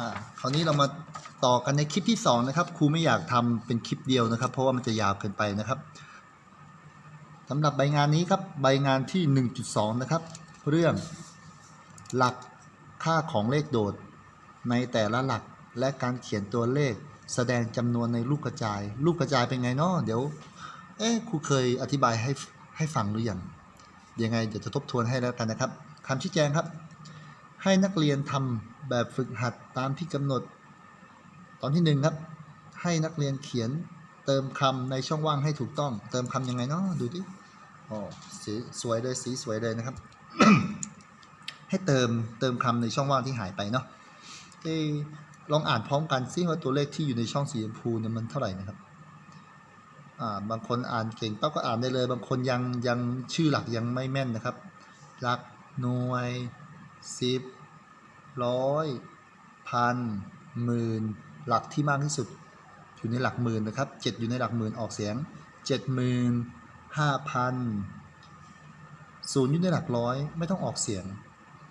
อ่าคราวนี้เรามาต่อกันในคลิปที่สองนะครับครูไม่อยากทำเป็นคลิปเดียวนะครับ เพราะว่ามันจะยาวเกินไปนะครับสำหรับใบงานนี้ครับใบงานที่ 1.2 นะครับ เรื่องหลักค่าของเลขโดด ในแต่ละหลักและการเขียนตัวเลข แสดงจำนวนในลูกกระจาย ลูกกระจายเป็นไงเนาะเดี๋ยวเอ๊ครูเคยอธิบายให้ให้ฟังหรือยังยังไงเดี๋ยวจะทบทวนให้แล้วกันนะครับคำชี้แจงครับ ให้นักเรียนทำแบบฝึกหัดตามที่กำหนด ตอนที่หนึ่งครับ ให้นักเรียนเขียนเติมคำในช่องว่างให้ถูกต้อง เติมคำยังไงเนาะดูดิอ๋อสีสวยเลยสีสวยเลยนะครับ ให้เติมเติมคำในช่องว่างที่หายไปเนาะเอลองอ่านพร้อมกันซิว่าตัวเลขที่อยู่ในช่องสีชมพูเนี่ยมันเท่าไหร่นะครับอ่าบางคนอ่านเก่งปั๊บก็อ่านได้เลย บางคนยังยังชื่อหลักยังไม่แม่นนะครับ หลักหน่วยสิบ ร้อยพันหมื่นหลักที่มากที่สุด อยู่ในหลักหมื่นนะครับเจ็ดอยู่ในหลักหมื่นออกเสียงเจ็ดหมื่นห้าพันศูนย์อยู่ในหลักร้อยไม่ต้องออกเสียง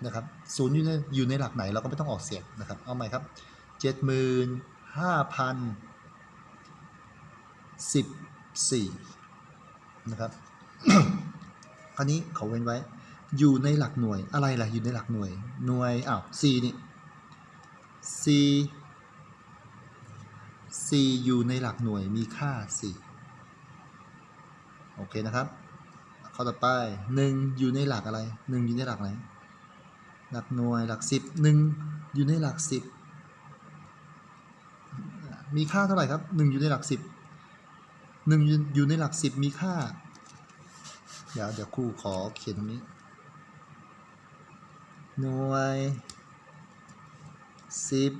นะครับศูนย์อยู่ในอยู่ในหลักไหนเราก็ไม่ต้องออกเสียงนะครับเอาใหม่ครับเจ็ดหมื่นห้าพันสิบสี่นะครับคราวนี้เขาเว้นไว้ อยู่ในหลักหน่วยอะไรล่ะอยู่ในหลักหน่วยหน่วยอ้าว c นี่ c c อยู่ในหลักหน่วยมีค่า 4 โอเคนะครับข้อต่อไป1อยู่ในหลักอะไร 1 อยู่ในหลักไหนหลักหน่วยหลัก 10 1 อยู่ในหลัก 10 มีค่าเท่าไหร่ครับ 1 อยู่ในหลัก 10 1 อยู่อยู่ในหลัก 10 มีค่า เดี๋ยวเดี๋ยวครูขอเขียนตรงนี้ หน่วยสิบ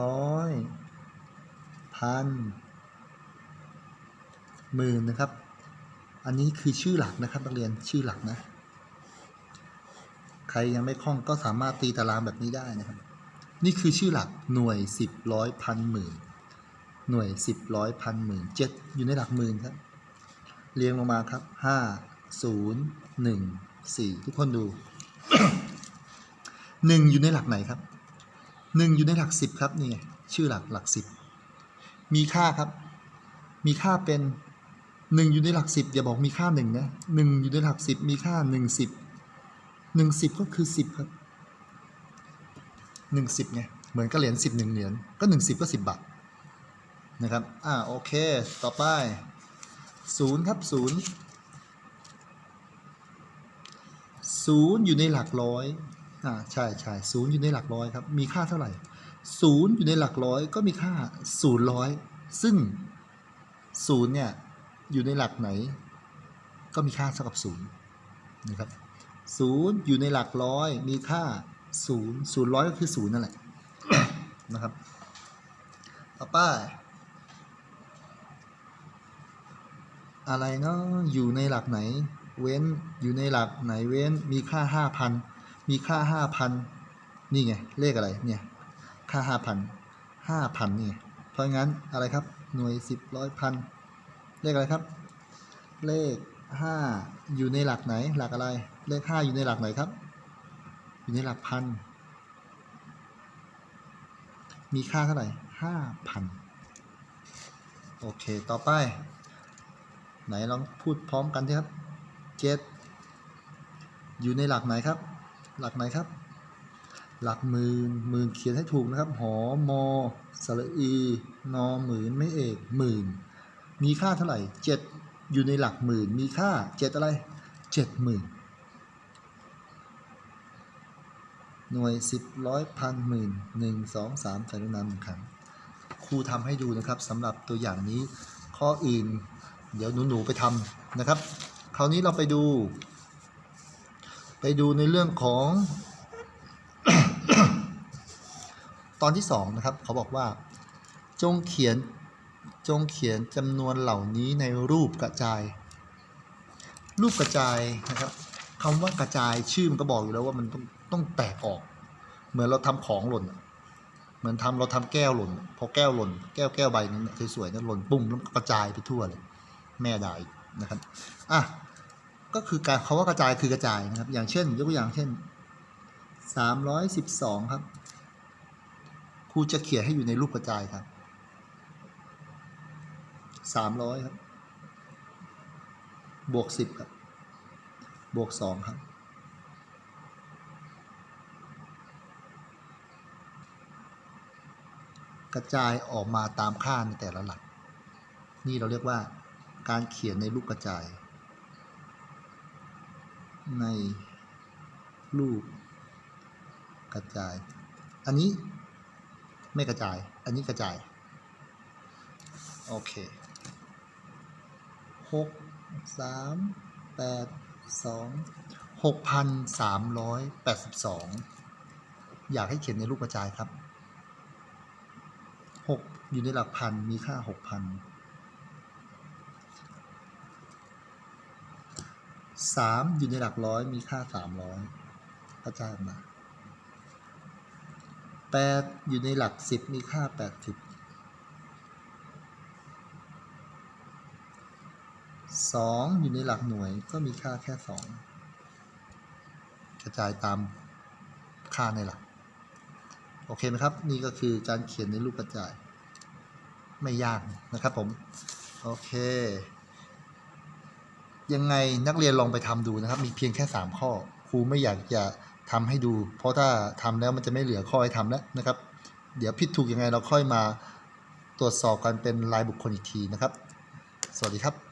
ร้อยพันหมื่นนะครับ อันนี้คือชื่อหลักนะครับนักเรียนชื่อหลักนะ ใครยังไม่คล่องก็สามารถตีตารางแบบนี้ได้นะครับ นี่คือชื่อหลักหน่วยสิบร้อยพันหมื่นหน่วยสิบร้อยพันหมื่นเจ็ดอยู่ในหลักหมื่นครับ เรียงลงมาครับห้าศูนย์หนึ่ง สี่ทุกคนดูหนึ่งอยู่ในหลักไหนครับหนึ่งอยู่ในหลักสิบครับนี่ไงชื่อหลักหลักสิบมีค่าครับ มีค่าเป็นหนึ่งอยู่ในหลักสิบอย่าบอกมีค่าหนึ่งนะหนึ่งอยู่ในหลักสิบมีค่าหนึ่งสิบหนึ่งสิบก็คือสิบครับหนึ่งสิบไงเหมือนกับเหรียญสิบหนึ่งเหรียญก็หนึ่งสิบก็สิบบาทนะครับอ่าโอเค ต่อไปศูนย์ครับศูนย์ ศูนย์อยู่ในหลักร้อยอ่าใช่ใช่ศูนย์อยู่ในหลักร้อยครับ มีค่าเท่าไหร่ศูนย์อยู่ในหลักร้อยก็มีค่าศูนย์ร้อยซึ่งศูนย์เนี่ยอยู่ในหลักไหน ก็มีค่าเท่ากับศูนย์นะครับศูนย์อยู่ในหลักร้อยมีค่าศูนย์ศูนย์ร้อยก็คือศูนย์นั่นแหละนะครับต่อไปอะไรเนาะอยู่ในหลักไหน เว้นอยู่ในหลักไหนเว้นมีค่าห้าพันมีค่าห้าพันนี่ไง เลขอะไรเนี่ยค่าห้าพันห้าพันนี่เพราะงั้นอะไรครับหน่วยสิบร้อยพันเลขอะไรครับ เลขห้าอยู่ในหลักไหนหลักอะไร เลขห้าอยู่ในหลักไหนครับ อยู่ในหลักพันมีค่าเท่าไหร่ห้าพันโอเค ต่อไป ไหนลองพูดพร้อมกันสิครับ เจ็ดอยู่ในหลักไหนครับ หลักไหนครับ หลักหมื่นหมื่นเขียนให้ถูกนะครับ หอมอสระอี นอหมื่นไม่เอกหมื่น มีค่าเท่าไหร่เจ็ดอยู่ในหลักหมื่น มีค่าเจ็ดอะไรเจ็ดหมื่น หน่วยสิบร้อยพันหมื่นหนึ่งสองสามใส่ลูกน้ำหนึ่งครั้งครูทำให้ดูนะครับสำหรับตัวอย่างนี้ ข้ออื่น เดี๋ยวหนูๆไปทำนะครับ คราวนี้เราไปดู ไปดูในเรื่องของ ตอนที่สองนะครับ เขาบอกว่า จงเขียนจงเขียนจำนวนเหล่านี้ในรูปกระจาย รูปกระจายนะครับคำว่ากระจายชื่อมันก็บอกอยู่แล้วว่ามันต้องต้องแตกออก เหมือนเราทำของหล่นเหมือนทำเราทำแก้วหล่น พอแก้วหล่น แก้วแก้วใบนึงเนี่ยสวยๆนี่ยหล่นปุ้มแล้วกระจายไปทั่วเลย แม่ได้อีก นะครับอะก็คือการเขาว่ากระจายคือกระจายนะครับ อย่างเช่น ยกตัวอย่างเช่นสามร้อยสิบสองครับครูจะเขียนให้อยู่ในรูปกระจายครับสามร้อยครับ บวกสิบครับ บวกสองครับ กระจายออกมาตามค่าในแต่ละหลัก นี่เราเรียกว่า การเขียนในรูปกระจาย ในรูปกระจาย อันนี้ไม่กระจาย อันนี้กระจาย โอเคหกสามแปดสองหกพันสามร้อยแปดสิบสองอยากให้เขียนในรูปกระจายครับหกอยู่ในหลักพันมีค่าหกพัน สามอยู่ในหลักร้อยมีค่าสามร้อยกระจายมาแปดอยู่ในหลักสิบมีค่าแปดสิบสองอยู่ในหลักหน่วยก็มีค่าแค่สองกระจายตามค่าในหลัก โอเคไหมครับ นี่ก็คือการเขียนในรูปกระจาย ไม่ยากนะครับผม โอเค ยังไงนักเรียนลองไปทำดูนะครับ มีเพียงแค่ 3 ข้อ ครูไม่อยากจะทำให้ดู เพราะถ้าทำแล้วมันจะไม่เหลือข้อให้ทำแล้วนะครับ เดี๋ยวผิดถูกยังไงเราค่อยมาตรวจสอบกันเป็นรายบุคคลอีกทีนะครับ สวัสดีครับ